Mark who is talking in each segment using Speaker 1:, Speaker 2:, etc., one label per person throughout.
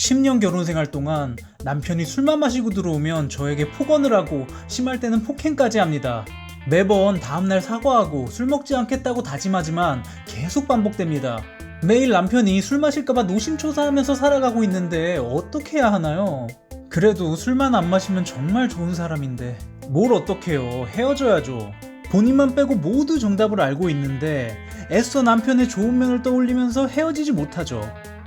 Speaker 1: 10년 결혼 생활 동안 남편이 술만 마시고 들어오면 저에게 폭언을 하고 심할 때는 폭행까지 합니다. 매번 다음날 사과하고 술 먹지 않겠다고 다짐하지만 계속 반복됩니다. 매일 남편이 술 마실까봐 노심초사하면서 살아가고 있는데 어떻게 해야 하나요? 그래도 술만 안 마시면 정말 좋은 사람인데 뭘 어떡해요 헤어져야죠 본인만 빼고 모두 정답을 알고 있는데 애써 남편의 좋은 면을 떠올리면서 헤어지지 못하죠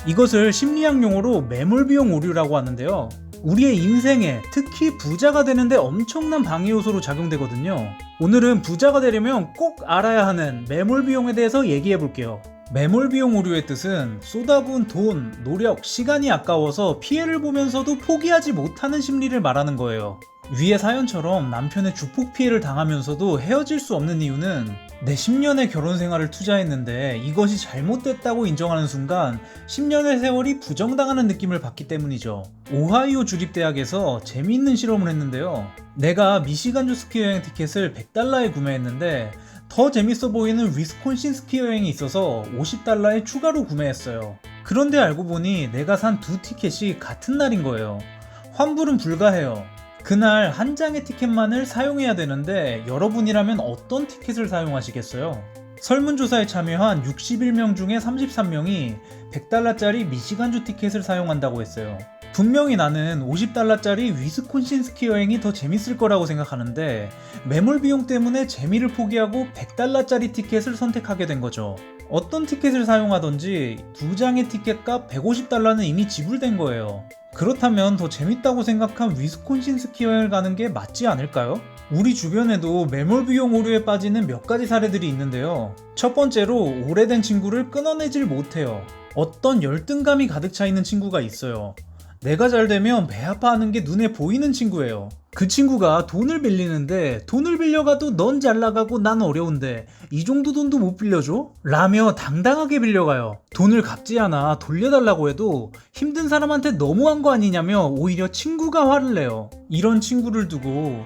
Speaker 1: 이것을 심리학 용어로 매몰비용 오류라고 하는데요. 우리의 인생에 특히 부자가 되는데 엄청난 방해 요소로 작용되거든요. 오늘은 부자가 되려면 꼭 알아야 하는 매몰 비용에 대해서 얘기해 볼게요 매몰 비용 오류의 뜻은 쏟아부은 돈, 노력, 시간이 아까워서 피해를 보면서도 포기하지 못하는 심리를 말하는 거예요. 위의 사연처럼 남편의 주폭 피해를 당하면서도 헤어질 수 없는 이유는 내 10년의 결혼 생활을 투자했는데 이것이 잘못됐다고 인정하는 순간 10년의 세월이 부정당하는 느낌을 받기 때문이죠. 오하이오 주립대학에서 재미있는 실험을 했는데요. 내가 미시간주 스키 여행 티켓을 100달러에 구매했는데 더 재밌어 보이는 위스콘신 스키 여행이 있어서 50달러에 추가로 구매했어요. 그런데 알고 보니 내가 산 두 티켓이 같은 날인 거예요. 환불은 불가해요. 그날 한 장의 티켓만을 사용해야 되는데 여러분이라면 어떤 티켓을 사용하시겠어요? 설문조사에 참여한 61명 중에 33명이 100달러짜리 미시간주 티켓을 사용한다고 했어요. 분명히 나는 50달러짜리 위스콘신 스키 여행이 더 재밌을 거라고 생각하는데 매몰 비용 때문에 재미를 포기하고 100달러짜리 티켓을 선택하게 된 거죠. 어떤 티켓을 사용하던지 두 장의 티켓값 150달러는 이미 지불된 거예요. 그렇다면 더 재밌다고 생각한 위스콘신 스키 여행을 가는 게 맞지 않을까요? 우리 주변에도 매몰 비용 오류에 빠지는 몇 가지 사례들이 있는데요. 첫 번째로 오래된 친구를 끊어내질 못해요. 어떤 열등감이 가득 차 있는 친구가 있어요. 내가 잘 되면 배 아파하는 게 눈에 보이는 친구예요. 그 친구가 돈을 빌리는데 돈을 빌려가도 넌 잘 나가고 난 어려운데 이 정도 돈도 못 빌려줘? 라며 당당하게 빌려가요. 돈을 갚지 않아 돌려달라고 해도 힘든 사람한테 너무한 거 아니냐며 오히려 친구가 화를 내요. 이런 친구를 두고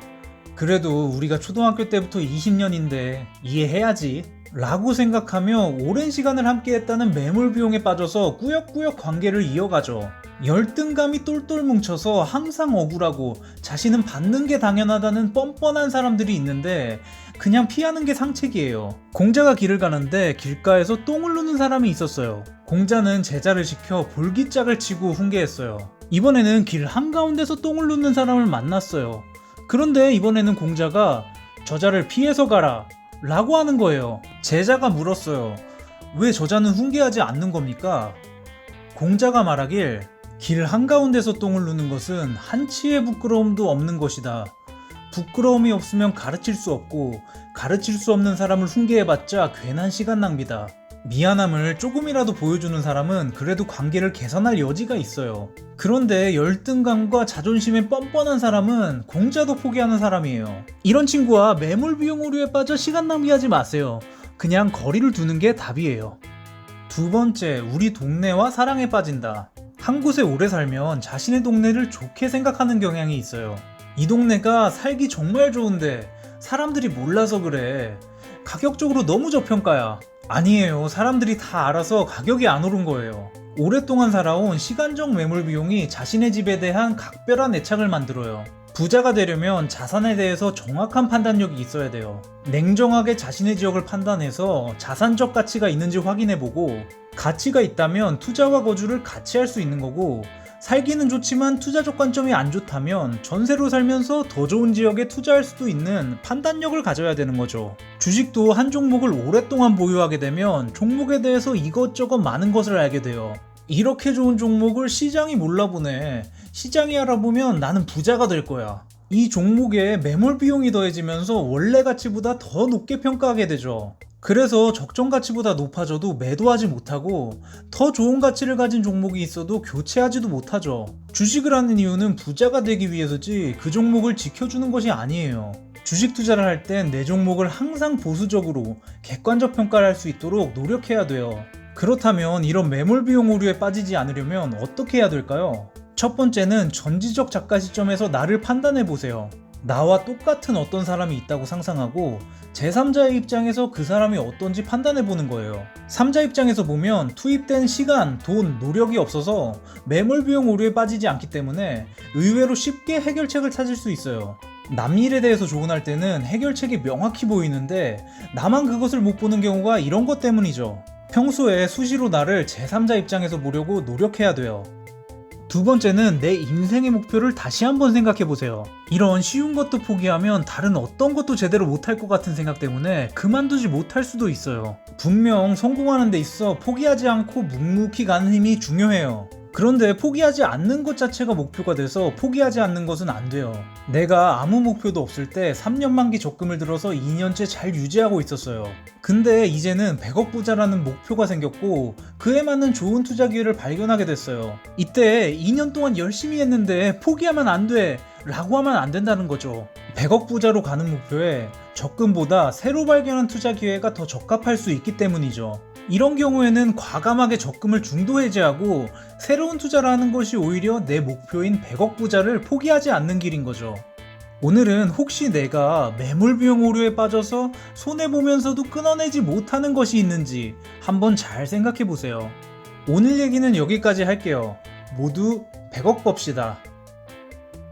Speaker 1: 그래도 우리가 초등학교 때부터 20년인데 이해해야지. 라고 생각하며 오랜 시간을 함께 했다는 매몰 비용에 빠져서 꾸역꾸역 관계를 이어가죠. 열등감이 똘똘 뭉쳐서 항상 억울하고 자신은 받는 게 당연하다는 뻔뻔한 사람들이 있는데 그냥 피하는 게 상책이에요. 공자가 길을 가는데 길가에서 똥을 누는 사람이 있었어요. 공자는 제자를 시켜 볼기짝을 치고 훈계했어요. 이번에는 길 한가운데서 똥을 누는 사람을 만났어요. 그런데 이번에는 공자가 저자를 피해서 가라 라고 하는 거예요. 제자가 물었어요. 왜 저자는 훈계하지 않는 겁니까? 공자가 말하길 길 한가운데서 똥을 누는 것은 한치의 부끄러움도 없는 것이다. 부끄러움이 없으면 가르칠 수 없고 가르칠 수 없는 사람을 훈계해봤자 괜한 시간 낭비다. 미안함을 조금이라도 보여주는 사람은 그래도 관계를 개선할 여지가 있어요. 그런데 열등감과 자존심에 뻔뻔한 사람은 공자도 포기하는 사람이에요. 이런 친구와 매몰 비용 오류에 빠져 시간 낭비하지 마세요. 그냥 거리를 두는 게 답이에요. 두 번째, 우리 동네와 사랑에 빠진다. 한 곳에 오래 살면 자신의 동네를 좋게 생각하는 경향이 있어요. 이 동네가 살기 정말 좋은데 사람들이 몰라서 그래. 가격적으로 너무 저평가야. 아니에요. 사람들이 다 알아서 가격이 안 오른 거예요. 오랫동안 살아온 시간적 매몰 비용이 자신의 집에 대한 각별한 애착을 만들어요. 부자가 되려면 자산에 대해서 정확한 판단력이 있어야 돼요. 냉정하게 자신의 지역을 판단해서 자산적 가치가 있는지 확인해보고 가치가 있다면 투자와 거주를 같이 할 수 있는 거고 살기는 좋지만 투자적 관점이 안 좋다면 전세로 살면서 더 좋은 지역에 투자할 수도 있는 판단력을 가져야 되는 거죠. 주식도 한 종목을 오랫동안 보유하게 되면 종목에 대해서 이것저것 많은 것을 알게 돼요. 이렇게 좋은 종목을 시장이 몰라보네. 시장이 알아보면 나는 부자가 될 거야. 이 종목에 매몰 비용이 더해지면서 원래 가치보다 더 높게 평가하게 되죠. 그래서 적정 가치보다 높아져도 매도하지 못하고 더 좋은 가치를 가진 종목이 있어도 교체하지도 못하죠. 주식을 하는 이유는 부자가 되기 위해서지 그 종목을 지켜주는 것이 아니에요. 주식 투자를 할 땐 내 종목을 항상 보수적으로 객관적 평가를 할 수 있도록 노력해야 돼요. 그렇다면 이런 매몰 비용 오류에 빠지지 않으려면 어떻게 해야 될까요? 첫 번째는 전지적 작가 시점에서 나를 판단해 보세요. 나와 똑같은 어떤 사람이 있다고 상상하고 제3자의 입장에서 그 사람이 어떤지 판단해 보는 거예요. 3자 입장에서 보면 투입된 시간, 돈, 노력이 없어서 매몰 비용 오류에 빠지지 않기 때문에 의외로 쉽게 해결책을 찾을 수 있어요. 남 일에 대해서 조언할 때는 해결책이 명확히 보이는데 나만 그것을 못 보는 경우가 이런 것 때문이죠. 평소에 수시로 나를 제3자 입장에서 보려고 노력해야 돼요. 두 번째는 내 인생의 목표를 다시 한번 생각해 보세요. 이런 쉬운 것도 포기하면 다른 어떤 것도 제대로 못할 것 같은 생각 때문에 그만두지 못할 수도 있어요. 분명 성공하는 데 있어 포기하지 않고 묵묵히 가는 힘이 중요해요. 그런데 포기하지 않는 것 자체가 목표가 돼서 포기하지 않는 것은 안 돼요. 내가 아무 목표도 없을 때 3년 만기 적금을 들어서 2년째 잘 유지하고 있었어요. 근데 이제는 100억 부자라는 목표가 생겼고 그에 맞는 좋은 투자 기회를 발견하게 됐어요. 이때 2년 동안 열심히 했는데 포기하면 안 돼! 라고 하면 안 된다는 거죠. 100억 부자로 가는 목표에 적금보다 새로 발견한 투자 기회가 더 적합할 수 있기 때문이죠. 이런 경우에는 과감하게 적금을 중도 해지하고 새로운 투자를 하는 것이 오히려 내 목표인 100억 부자를 포기하지 않는 길인 거죠. 오늘은 혹시 내가 매몰 비용 오류에 빠져서 손해보면서도 끊어내지 못하는 것이 있는지 한번 잘 생각해 보세요. 오늘 얘기는 여기까지 할게요. 모두 100억 법시다.